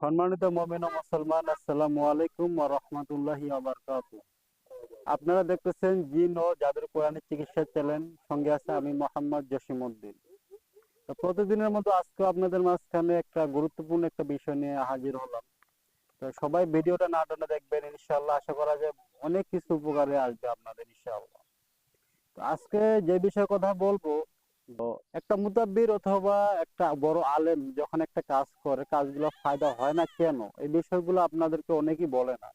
সম্মানিত মমিন মুসলমান, আসসালামু আলাইকুম ওয়া রাহমাতুল্লাহি ওয়া বারাকাতুহু। আপনারা দেখতেছেন জিন ও জাদুর কোরআনের চিকিৎসা চ্যানেল। সঙ্গে আছে আমি মোহাম্মদ জসিমউদ্দিন। তো প্রতিদিনের মতো আজকে আপনাদের মাঝখানে একটা গুরুত্বপূর্ণ একটা বিষয় নিয়ে হাজির হলাম। তো সবাই ভিডিওটা না টানা দেখবেন, ইনশাআল্লাহ আশা করা যায় অনেক কিছু উপকারে আসবে আপনাদের, ইনশাআল্লাহ। তো আজকে যে বিষয়ে কথা বলব একটা মুতাব্বির অথবা একটা বড় আলেম যখন একটা কাজ করে, কাজগুলো ফায়দা হয় না কেন? এই বিষয়গুলো আপনাদেরকে অনেকেই বলে না।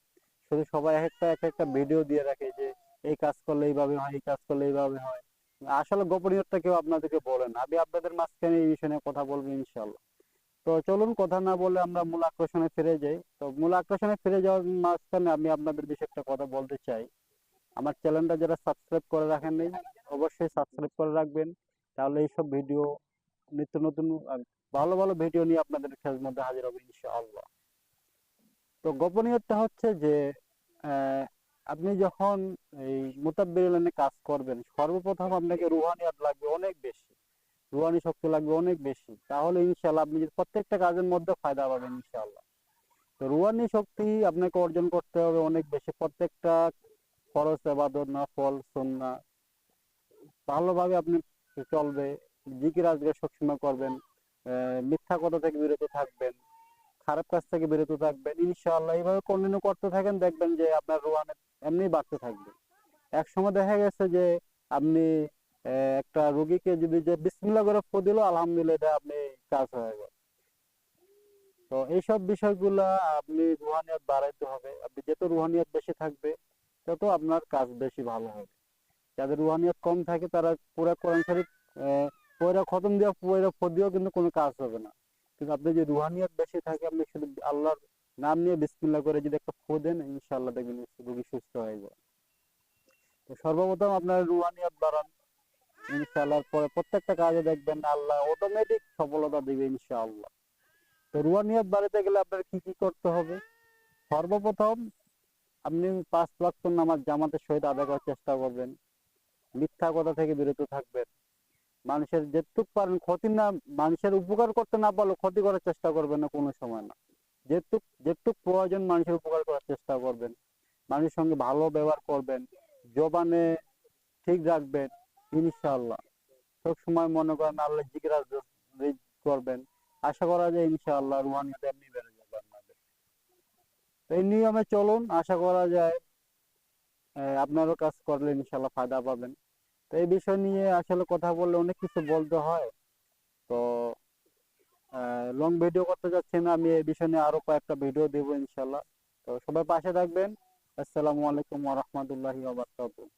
শুধু সবাই এক একটা এক একটা ভিডিও দিয়ে রাখে যে, এই কাজ করলে এইভাবে হয়, এই কাজ করলে এইভাবে হয়। আসলে গোপনীয়তা কেউ আপনাদেরকে বলে না। আমি আপনাদের মাঝখানে এই বিষয় কথা বলব ইনশাল্লাহ তো চলুন, কথা না বলে আমরা মূল আকর্ষণে ফিরে যাই। তো মূল আকর্ষণে ফিরে যাওয়ার মাঝখানে আমি আপনাদের বিষয়ে একটা কথা বলতে চাই। আমার চ্যানেলটা যারা সাবস্ক্রাইব করে রাখেন অবশ্যই সাবস্ক্রাইব করে রাখবেন। তাহলে এইসব ভিডিও নিত্য নতুন ভালো ভালো ভিডিও নিয়ে আপনাদের খেলার মধ্যে হাজির হবে ইনশাআল্লাহ। তো গোপনীয়তা হচ্ছে যে আপনি যখন এই মোতাব্বির কাজ করবেন, সর্বপ্রথম আপনাকে রুহানিয়াত লাগবে অনেক বেশি। রুহানি শক্তি লাগবে অনেক বেশি। তাহলে ইনশাআল্লাহ আপনি প্রত্যেকটা কাজের মধ্যে ফায়দা পাবেন ইনশাআল্লাহ। তো রুহানি শক্তি আপনাকে অর্জন করতে হবে অনেক বেশি। প্রত্যেকটা খরচ এবাদত না ফল সন্না ভালোভাবে আপনি চলবে, জিকির আজকে সবসময় করবেন মিথ্যা কথা থেকে বিরত থাকবেন, খারাপ কাজ থেকে বিরত থাকবেন, ইনশাআল্লাহ এইভাবে কন্টিনিউ করতে থাকেন, দেখবেন যে আপনার রোহান এমনি বাড়তে থাকবে। এক সময় দেখা গেছে যে আপনি একটা রোগীকে যদি যে বিসমিল্লাহ করে ফো দিল, আলহামদুলিল্লাহ আপনি কাজ হয়ে গেল। তো এইসব বিষয়গুলা আপনি রুহানিয়াত বাড়াইতে হবে। আপনি যত রুহানিয়াত বেশি থাকবে, তত আপনার কাজ বেশি ভালো হবে। যাদের রুহানিয়ত কম থাকে তারা পুরো কোরআন শরীফ পয়রা খতম দেওয়া পয়রা দিয়েও কিন্তু কোনো কাজ হবে না। কিন্তু আপনি যে রুহানিয়াত বেশি থাকে, আপনি শুধু আল্লাহর নাম নিয়ে বিসমিল্লাহ করে যদি একটা ফো দেন, ইনশাআল্লাহ দেখবেন রোগী সুস্থ হয়ে যায় তো সর্বপ্রথম আপনার রুহানিয়ত বাড়ান, ইনশাআল্লাহ পরে প্রত্যেকটা কাজে দেখবেন আল্লাহ অটোমেটিক সফলতা দিবে ইনশাআল্লাহ। তো রুহানিয়াত বাড়াতে গেলে আপনার কি কি করতে হবে? সর্বপ্রথম আপনি পাঁচ ওয়াক্ত নামাজ জামাতের সহিত আদায় করার চেষ্টা করবেন। মিথ্যা কথা থেকে বিরত থাকবেন। মানুষের যেটুক পারেন ক্ষতি না, মানুষের উপকার করতে না পারলেও ক্ষতি করার চেষ্টা করবেন না কোনো সময় না। যেটুক যেটুক প্রয়োজন মানুষের উপকার করার চেষ্টা করবেন। মানুষের সঙ্গে ভালো ব্যবহার করবেন। জবানে ঠিক রাখবেন, ইনশাআল্লাহ। সব সময় মনে করেন আল্লাহ জিকির করবেন। আশা করা যায় ইনশাআল্লাহ রুহানিয়ত এমনি বেড়ে যাবে আপনাদের। এই নিয়মে চলুন, আশা করা যায় আপনারও কাজ করলে ইনশাআল্লাহ ফায়দা পাবেন। তো এই বিষয় নিয়ে আসলে কথা বললে অনেক কিছু বলতে হয়। তো লং ভিডিও করতে যাচ্ছি না, আমি এই বিষয় নিয়ে আরও কয়েকটা ভিডিও দেবো ইনশাল্লাহ তো সবাই পাশে থাকবেন। আসসালামু আলাইকুম ওয়া বারাকাতুহু।